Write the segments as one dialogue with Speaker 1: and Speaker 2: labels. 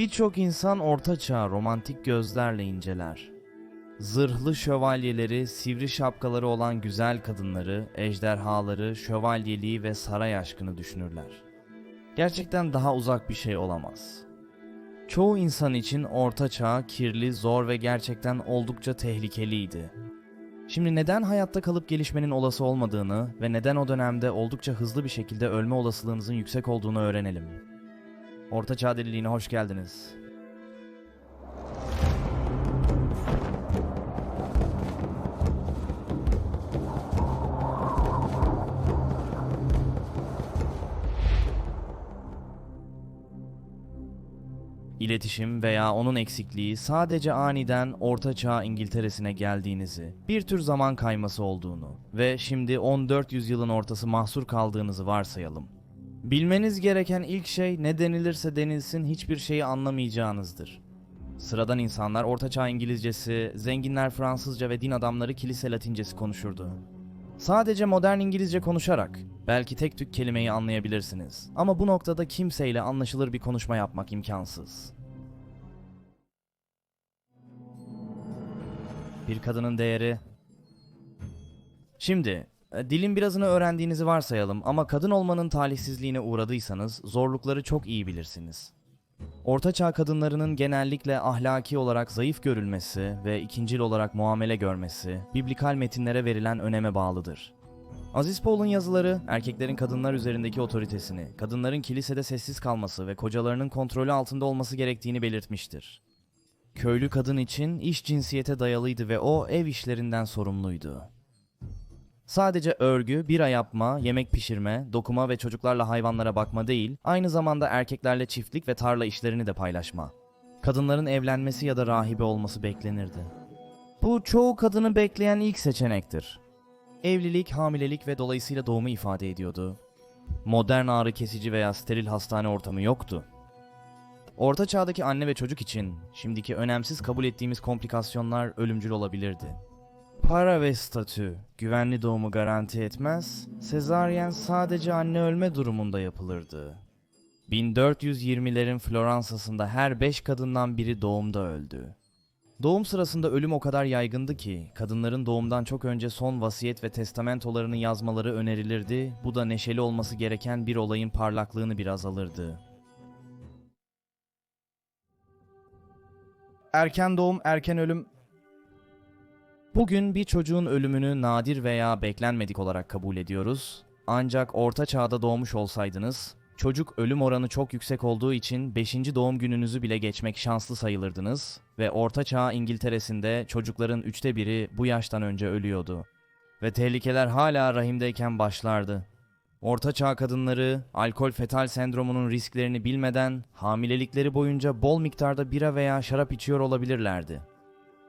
Speaker 1: Birçok insan ortaçağ romantik gözlerle inceler. Zırhlı şövalyeleri, sivri şapkaları olan güzel kadınları, ejderhaları, şövalyeliği ve saray aşkını düşünürler. Gerçekten daha uzak bir şey olamaz. Çoğu insan için orta çağ kirli, zor ve gerçekten oldukça tehlikeliydi. Şimdi neden hayatta kalıp gelişmenin olası olmadığını ve neden o dönemde oldukça hızlı bir şekilde ölme olasılığınızın yüksek olduğunu öğrenelim. Orta Çağ Deliliğine hoş geldiniz. İletişim veya onun eksikliği sadece aniden Orta Çağ İngiltere'sine geldiğinizi, bir tür zaman kayması olduğunu ve şimdi 14 yüzyılın ortası mahsur kaldığınızı varsayalım. Bilmeniz gereken ilk şey ne denilirse denilsin hiçbir şeyi anlamayacağınızdır. Sıradan insanlar Ortaçağ İngilizcesi, zenginler Fransızca ve din adamları kilise Latincesi konuşurdu. Sadece modern İngilizce konuşarak belki tek tük kelimeyi anlayabilirsiniz. Ama bu noktada kimseyle anlaşılır bir konuşma yapmak imkansız. Bir kadının değeri Şimdi, dilin birazını öğrendiğinizi varsayalım ama kadın olmanın talihsizliğine uğradıysanız zorlukları çok iyi bilirsiniz. Ortaçağ kadınlarının genellikle ahlaki olarak zayıf görülmesi ve ikincil olarak muamele görmesi, biblikal metinlere verilen öneme bağlıdır. Aziz Paul'un yazıları, erkeklerin kadınlar üzerindeki otoritesini, kadınların kilisede sessiz kalması ve kocalarının kontrolü altında olması gerektiğini belirtmiştir. Köylü kadın için iş cinsiyete dayalıydı ve o ev işlerinden sorumluydu. Sadece örgü, bira yapma, yemek pişirme, dokuma ve çocuklarla hayvanlara bakma değil, aynı zamanda erkeklerle çiftlik ve tarla işlerini de paylaşma. Kadınların evlenmesi ya da rahibe olması beklenirdi. Bu çoğu kadını bekleyen ilk seçenektir. Evlilik, hamilelik ve dolayısıyla doğumu ifade ediyordu. Modern ağrı kesici veya steril hastane ortamı yoktu. Orta çağdaki anne ve çocuk için şimdiki önemsiz kabul ettiğimiz komplikasyonlar ölümcül olabilirdi. Para ve statü güvenli doğumu garanti etmez, sezaryen sadece anne ölme durumunda yapılırdı. 1420'lerin Floransa'sında her 5 kadından biri doğumda öldü. Doğum sırasında ölüm o kadar yaygındı ki kadınların doğumdan çok önce son vasiyet ve testamentolarını yazmaları önerilirdi. Bu da neşeli olması gereken bir olayın parlaklığını biraz alırdı. Erken doğum, erken ölüm Bugün bir çocuğun ölümünü nadir veya beklenmedik olarak kabul ediyoruz. Ancak orta çağda doğmuş olsaydınız, çocuk ölüm oranı çok yüksek olduğu için 5. doğum gününüzü bile geçmek şanslı sayılırdınız ve orta çağ İngiltere'sinde çocukların üçte biri bu yaştan önce ölüyordu. Ve tehlikeler hala rahimdeyken başlardı. Orta çağ kadınları alkol fetal sendromunun risklerini bilmeden hamilelikleri boyunca bol miktarda bira veya şarap içiyor olabilirlerdi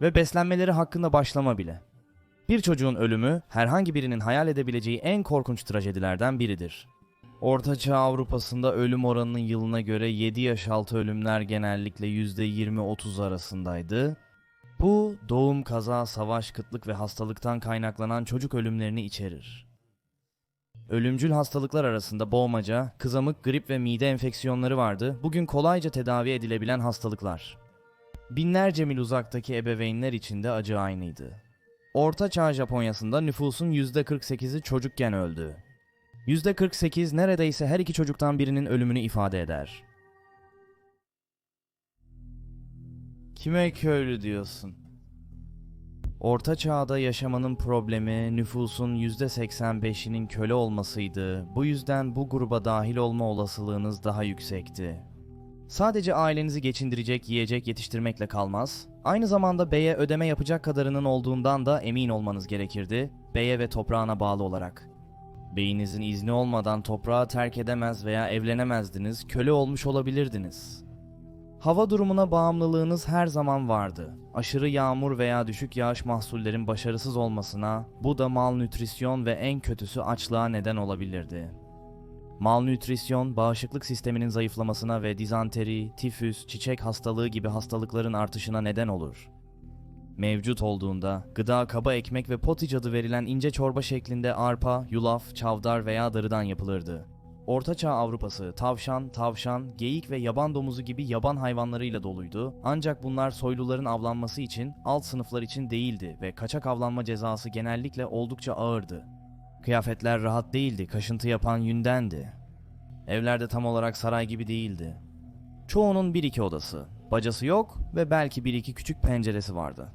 Speaker 1: ve beslenmeleri hakkında başlama bile. Bir çocuğun ölümü herhangi birinin hayal edebileceği en korkunç trajedilerden biridir. Ortaçağ Avrupa'sında ölüm oranının yılına göre 7 yaş altı ölümler genellikle %20-30 arasındaydı. Bu doğum, kaza, savaş, kıtlık ve hastalıktan kaynaklanan çocuk ölümlerini içerir. Ölümcül hastalıklar arasında boğmaca, kızamık, grip ve mide enfeksiyonları vardı. Bugün kolayca tedavi edilebilen hastalıklar. Binlerce mil uzaktaki ebeveynler için de acı aynıydı. Orta Çağ Japonya'sında nüfusun %48'i çocukken öldü. %48 neredeyse her iki çocuktan birinin ölümünü ifade eder. Kime köylü diyorsun? Orta çağda yaşamanın problemi nüfusun %85'inin köle olmasıydı. Bu yüzden bu gruba dahil olma olasılığınız daha yüksekti. Sadece ailenizi geçindirecek yiyecek yetiştirmekle kalmaz, aynı zamanda beye ödeme yapacak kadarının olduğundan da emin olmanız gerekirdi, beye ve toprağına bağlı olarak. Beyinizin izni olmadan toprağı terk edemez veya evlenemezdiniz, köle olmuş olabilirdiniz. Hava durumuna bağımlılığınız her zaman vardı. Aşırı yağmur veya düşük yağış mahsullerin başarısız olmasına, bu da malnütrisyon ve en kötüsü açlığa neden olabilirdi. Malnütrisyon, bağışıklık sisteminin zayıflamasına ve dizanteri, tifüs, çiçek hastalığı gibi hastalıkların artışına neden olur. Mevcut olduğunda, gıda kaba ekmek ve potiç adı verilen ince çorba şeklinde arpa, yulaf, çavdar veya darıdan yapılırdı. Ortaçağ Avrupası tavşan, tavşan, geyik ve yaban domuzu gibi yaban hayvanlarıyla doluydu. Ancak bunlar soyluların avlanması için alt sınıflar için değildi ve kaçak avlanma cezası genellikle oldukça ağırdı. Kıyafetler rahat değildi, kaşıntı yapan yündendi. Evler de tam olarak saray gibi değildi. Çoğunun bir iki odası, bacası yok ve belki bir iki küçük penceresi vardı.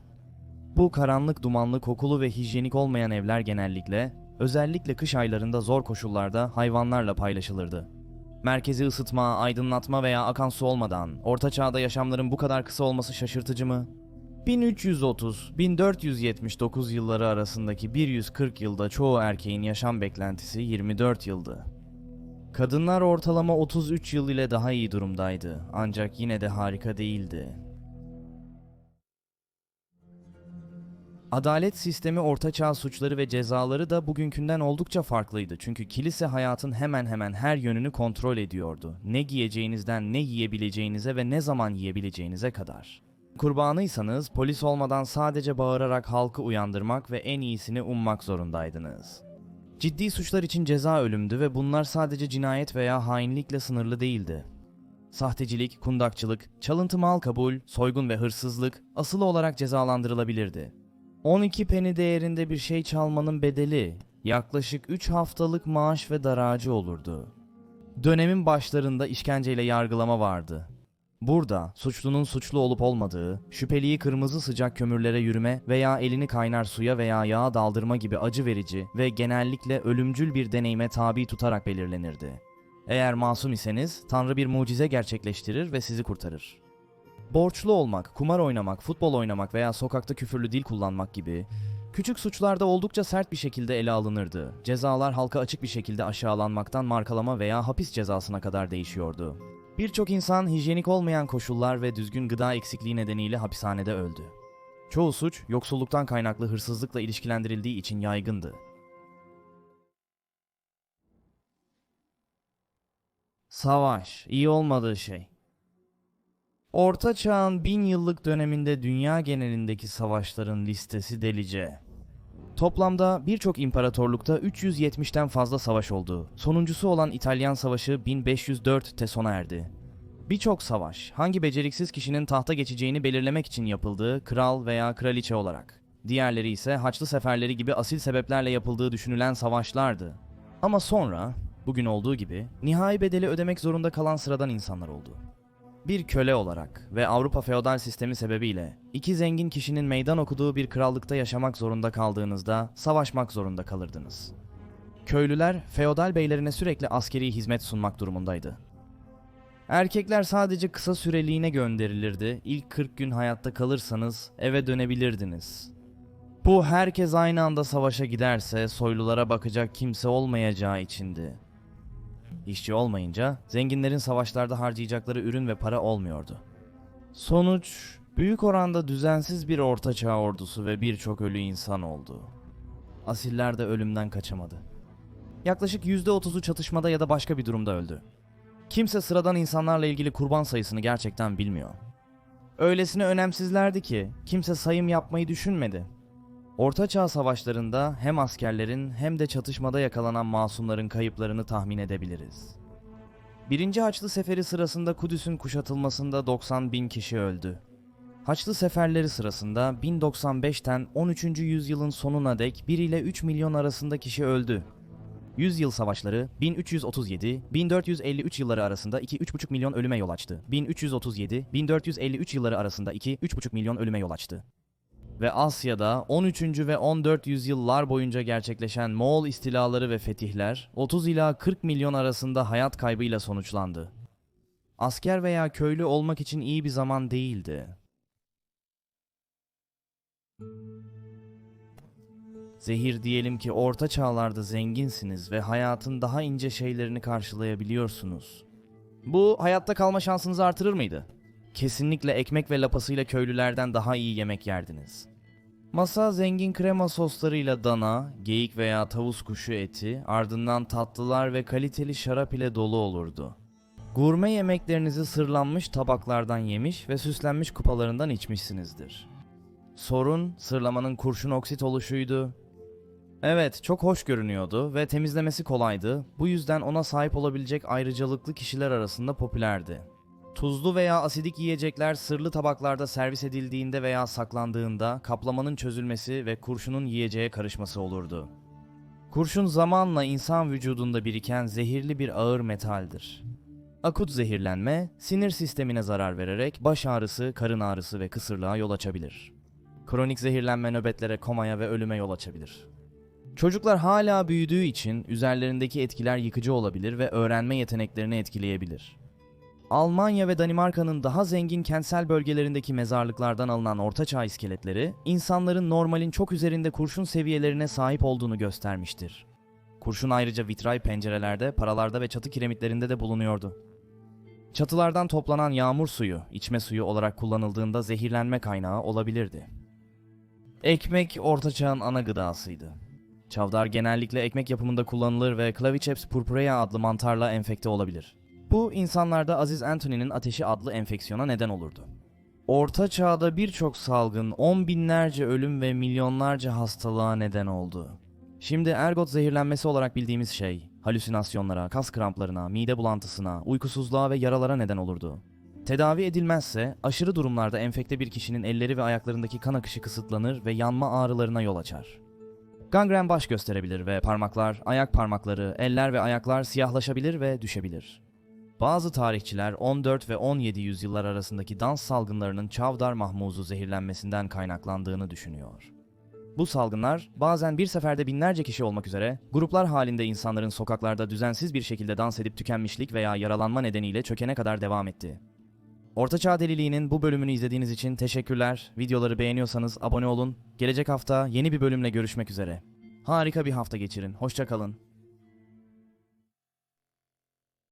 Speaker 1: Bu karanlık, dumanlı, kokulu ve hijyenik olmayan evler genellikle, özellikle kış aylarında zor koşullarda hayvanlarla paylaşılırdı. Merkezi ısıtma, aydınlatma veya akan su olmadan orta çağda yaşamların bu kadar kısa olması şaşırtıcı mı? 1330-1479 yılları arasındaki 140 yılda çoğu erkeğin yaşam beklentisi 24 yıldı. Kadınlar ortalama 33 yıl ile daha iyi durumdaydı ancak yine de harika değildi. Adalet sistemi ortaçağ suçları ve cezaları da bugünkünden oldukça farklıydı. Çünkü kilise hayatın hemen hemen her yönünü kontrol ediyordu. Ne giyeceğinizden ne yiyebileceğinize ve ne zaman yiyebileceğinize kadar. Kurbanıysanız polis olmadan sadece bağırarak halkı uyandırmak ve en iyisini ummak zorundaydınız. Ciddi suçlar için ceza ölümdü ve bunlar sadece cinayet veya hainlikle sınırlı değildi. Sahtecilik, kundakçılık, çalıntı mal kabul, soygun ve hırsızlık asılı olarak cezalandırılabilirdi. 12 peni değerinde bir şey çalmanın bedeli yaklaşık 3 haftalık maaş ve daracı olurdu. Dönemin başlarında işkenceyle yargılama vardı. Burada suçlunun suçlu olup olmadığı, şüpheliyi kırmızı sıcak kömürlere yürüme veya elini kaynar suya veya yağa daldırma gibi acı verici ve genellikle ölümcül bir deneyime tabi tutarak belirlenirdi. Eğer masum iseniz Tanrı bir mucize gerçekleştirir ve sizi kurtarır. Borçlu olmak, kumar oynamak, futbol oynamak veya sokakta küfürlü dil kullanmak gibi küçük suçlarda oldukça sert bir şekilde ele alınırdı. Cezalar halka açık bir şekilde aşağılanmaktan markalama veya hapis cezasına kadar değişiyordu. Birçok insan hijyenik olmayan koşullar ve düzgün gıda eksikliği nedeniyle hapishanede öldü. Çoğu suç yoksulluktan kaynaklı hırsızlıkla ilişkilendirildiği için yaygındı. Savaş, iyi olmadığı şey. Orta Çağ'ın bin yıllık döneminde dünya genelindeki savaşların listesi delice. Toplamda birçok imparatorlukta 370'ten fazla savaş oldu. Sonuncusu olan İtalyan Savaşı 1504'te sona erdi. Birçok savaş, hangi beceriksiz kişinin tahta geçeceğini belirlemek için yapıldığı kral veya kraliçe olarak. Diğerleri ise Haçlı seferleri gibi asil sebeplerle yapıldığı düşünülen savaşlardı. Ama sonra, bugün olduğu gibi, nihai bedeli ödemek zorunda kalan sıradan insanlar oldu. Bir köle olarak ve Avrupa feodal sistemi sebebiyle iki zengin kişinin meydan okuduğu bir krallıkta yaşamak zorunda kaldığınızda savaşmak zorunda kalırdınız. Köylüler feodal beylerine sürekli askeri hizmet sunmak durumundaydı. Erkekler sadece kısa süreliğine gönderilirdi. İlk 40 gün hayatta kalırsanız eve dönebilirdiniz. Bu herkes aynı anda savaşa giderse soylulara bakacak kimse olmayacağı içindi. İşçi olmayınca zenginlerin savaşlarda harcayacakları ürün ve para olmuyordu. Sonuç büyük oranda düzensiz bir ortaçağ ordusu ve birçok ölü insan oldu. Asiller de ölümden kaçamadı. Yaklaşık %30'u çatışmada ya da başka bir durumda öldü. Kimse sıradan insanlarla ilgili kurban sayısını gerçekten bilmiyor. Öylesine önemsizlerdi ki kimse sayım yapmayı düşünmedi. Ortaçağ savaşlarında hem askerlerin hem de çatışmada yakalanan masumların kayıplarını tahmin edebiliriz. Birinci Haçlı Seferi sırasında Kudüs'ün kuşatılmasında 90 bin kişi öldü. Haçlı seferleri sırasında 1095'ten 13. yüzyılın sonuna dek 1 ile 3 milyon arasında kişi öldü. Yüzyıl savaşları 1337-1453 yılları arasında 2-3,5 milyon ölüme yol açtı. 1337-1453 yılları arasında 2-3,5 milyon ölüme yol açtı ve Asya'da 13. ve 14 yüzyıllar boyunca gerçekleşen Moğol istilaları ve fetihler 30 ila 40 milyon arasında hayat kaybıyla sonuçlandı. Asker veya köylü olmak için iyi bir zaman değildi. Zehir diyelim ki orta çağlarda zenginsiniz ve hayatın daha ince şeylerini karşılayabiliyorsunuz. Bu hayatta kalma şansınızı artırır mıydı? Kesinlikle ekmek ve lapasıyla köylülerden daha iyi yemek yerdiniz. Masa zengin krema soslarıyla dana, geyik veya tavus kuşu eti, ardından tatlılar ve kaliteli şarap ile dolu olurdu. Gurme yemeklerinizi sırlanmış tabaklardan yemiş ve süslenmiş kupalarından içmişsinizdir. Sorun sırlamanın kurşun oksit oluşuydu. Evet, çok hoş görünüyordu ve temizlemesi kolaydı. Bu yüzden ona sahip olabilecek ayrıcalıklı kişiler arasında popülerdi. Tuzlu veya asidik yiyecekler sırlı tabaklarda servis edildiğinde veya saklandığında kaplamanın çözülmesi ve kurşunun yiyeceğe karışması olurdu. Kurşun zamanla insan vücudunda biriken zehirli bir ağır metaldir. Akut zehirlenme, sinir sistemine zarar vererek baş ağrısı, karın ağrısı ve kısırlığa yol açabilir. Kronik zehirlenme nöbetlere, komaya ve ölüme yol açabilir. Çocuklar hala büyüdüğü için üzerlerindeki etkiler yıkıcı olabilir ve öğrenme yeteneklerini etkileyebilir. Almanya ve Danimarka'nın daha zengin kentsel bölgelerindeki mezarlıklardan alınan ortaçağ iskeletleri, insanların normalin çok üzerinde kurşun seviyelerine sahip olduğunu göstermiştir. Kurşun ayrıca vitray pencerelerde, paralarda ve çatı kiremitlerinde de bulunuyordu. Çatılardan toplanan yağmur suyu, içme suyu olarak kullanıldığında zehirlenme kaynağı olabilirdi. Ekmek ortaçağın ana gıdasıydı. Çavdar genellikle ekmek yapımında kullanılır ve Claviceps purpurea adlı mantarla enfekte olabilir. Bu insanlarda Aziz Anthony'nin ateşi adlı enfeksiyona neden olurdu. Orta çağda birçok salgın, on binlerce ölüm ve milyonlarca hastalığa neden oldu. Şimdi ergot zehirlenmesi olarak bildiğimiz şey, halüsinasyonlara, kas kramplarına, mide bulantısına, uykusuzluğa ve yaralara neden olurdu. Tedavi edilmezse aşırı durumlarda enfekte bir kişinin elleri ve ayaklarındaki kan akışı kısıtlanır ve yanma ağrılarına yol açar. Gangren baş gösterebilir ve parmaklar, ayak parmakları, eller ve ayaklar siyahlaşabilir ve düşebilir. Bazı tarihçiler 14 ve 17 yüzyıllar arasındaki dans salgınlarının Çavdar mahmuzu zehirlenmesinden kaynaklandığını düşünüyor. Bu salgınlar bazen bir seferde binlerce kişi olmak üzere gruplar halinde insanların sokaklarda düzensiz bir şekilde dans edip tükenmişlik veya yaralanma nedeniyle çökene kadar devam etti. Ortaçağ Deliliği'nin bu bölümünü izlediğiniz için teşekkürler. Videoları beğeniyorsanız abone olun. Gelecek hafta yeni bir bölümle görüşmek üzere. Harika bir hafta geçirin. Hoşça kalın.